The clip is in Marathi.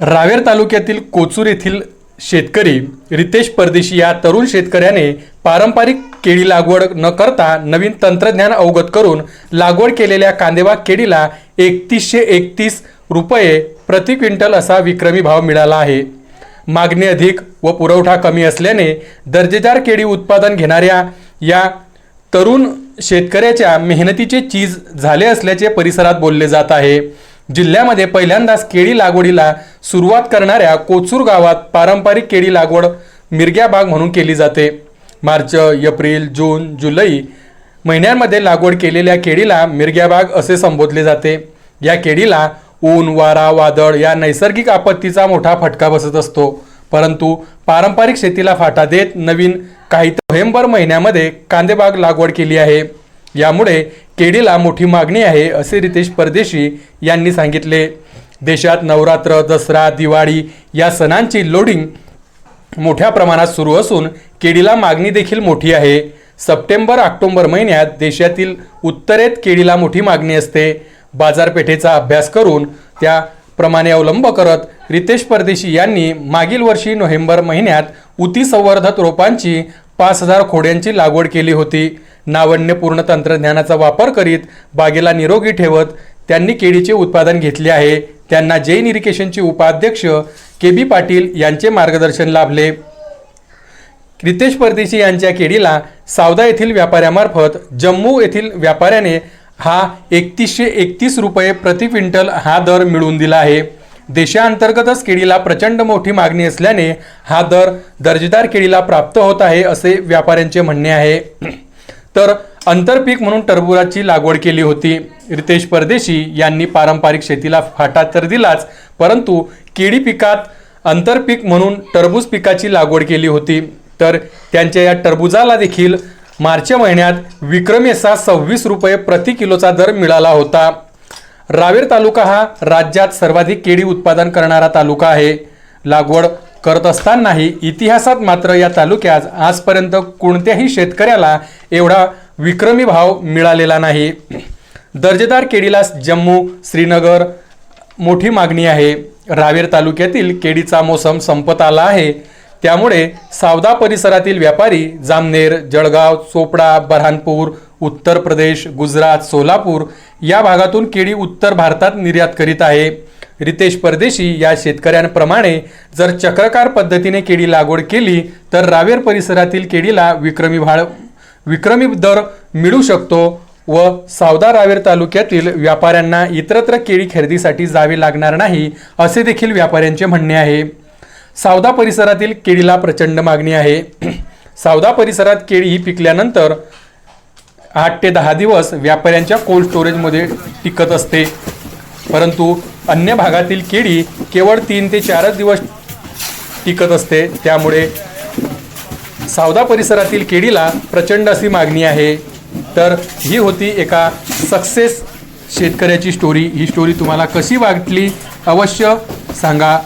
रावेर तालुक्यातील कोचूर येथील शेतकरी रितेश परदेशी या तरुण शेतकऱ्याने पारंपरिक केळी लागवड न करता नवीन तंत्रज्ञान अवगत करून लागवड केलेल्या कांदेवा केळीला एकतीसशे एकतीस रुपये प्रति क्विंटल असा विक्रमी भाव मिळाला आहे. मागणी अधिक व पुरवठा कमी असल्याने दर्जेदार केळी उत्पादन घेणाऱ्या या तरुण शेतकऱ्याच्या मेहनतीचे चीज झाले असल्याचे परिसरात बोलले जात आहे. जिल्ह्यामध्ये पहिल्यांदाच केळी लागवडीला सुरुवात करणाऱ्या कोचूर गावात पारंपरिक केळी लागवड मिरग्या बाग म्हणून केली जाते. मार्च एप्रिल जून जुलै महिन्यांमध्ये लागवड केलेल्या केळीला मिरग्या बाग असे संबोधले जाते. या केळीला ऊन वारा वादळ या नैसर्गिक आपत्तीचा मोठा फटका बसत असतो. परंतु पारंपरिक शेतीला फाटा देत नवीन काही नोव्हेंबर महिन्यामध्ये कांदेबाग लागवड केली आहे. यामुळे केळीला मोठी मागणी आहे असे रितेश परदेशी यांनी सांगितले. देशात नवरात्र दसरा दिवाळी या सणांची लोडिंग मोठ्या प्रमाणात सुरू असून केळीला मागणी देखील मोठी आहे. सप्टेंबर ऑक्टोबर महिन्यात देशातील उत्तरेत केळीला मोठी मागणी असते. बाजारपेठेचा अभ्यास करून त्याप्रमाणे अवलंब करत रितेश परदेशी यांनी मागील वर्षी नोव्हेंबर महिन्यात उती संवर्धक रोपांची पाच हजार खोड्यांची लागवड केली होती. नावण्यपूर्ण तंत्रज्ञानाचा वापर करीत बागेला निरोगी ठेवत त्यांनी केळीचे उत्पादन घेतले आहे. त्यांना जैन इरिगेशनचे उपाध्यक्ष के बी पाटील यांचे मार्गदर्शन लाभले. रितेश परदेशी यांच्या केळीला सावदा येथील व्यापाऱ्यामार्फत जम्मू येथील व्यापाऱ्याने हा एकतीसशे एकतीस रुपये प्रति क्विंटल हा दर मिळवून दिला आहे. देशांतर्गतच केळीला प्रचंड मोठी मागणी असल्याने हा दर दर्जेदार केळीला प्राप्त होत आहे असे व्यापाऱ्यांचे म्हणणे आहे. तर आंतरपीक म्हणून टरबुराची लागवड केली होती. रितेश परदेशी यांनी पारंपरिक शेतीला फाटा तर दिलाच परंतु केळी पिकात आंतरपीक म्हणून टरबूज पिकाची लागवड केली होती. तर त्यांच्या या टरबुजाला देखील मार्च महिन्यात विक्रमी असा सव्वीस रुपये प्रति किलोचा दर मिळाला होता. रावेर तालुका हा राज्यात सर्वाधिक केळी उत्पादन करणारा तालुका आहे. लागवड करत असतानाही इतिहासात मात्र या तालुक्यात आजपर्यंत कोणत्याही शेतकऱ्याला एवढा विक्रमी भाव मिळालेला नाही. दर्जेदार केळीला जम्मू श्रीनगर मोठी मागणी आहे. रावेर तालुक्यातील केळीचा मोसम संपत आला आहे. त्यामुळे सावदा परिसरातील व्यापारी जामनेर जळगाव चोपडा बऱ्हाणपूर उत्तर प्रदेश गुजरात सोलापूर या भागातून केळी उत्तर भारतात निर्यात करीत आहे. रितेश परदेशी या शेतकऱ्यांप्रमाणे जर चक्रकार पद्धतीने केळी लागवड केली तर रावेर परिसरातील केळीला विक्रमी भाळ विक्रमी दर मिळू शकतो व सावदा रावेर तालुक्यातील व्यापाऱ्यांना इतरत्र केळी खरेदीसाठी जावे लागणार नाही असे देखील व्यापाऱ्यांचे म्हणणे आहे. सावदा परिसरातील केळीला प्रचंड मागणी आहे. सावदा परिसरात केळी ही पिकल्यानंतर आठ ते दहा दिवस व्यापाऱ्यांच्या कोल्ड स्टोरेजमध्ये टिकत असते. परंतु अन्य भागातील केळी केवळ तीन ते चारच दिवस टिकत असते. त्यामुळे सावदा परिसरातील केळीला प्रचंड अशी मागणी आहे. तर ही होती एका सक्सेस शेतकऱ्याची स्टोरी ही स्टोरी तुम्हाला कशी वाटली अवश्य सांगा.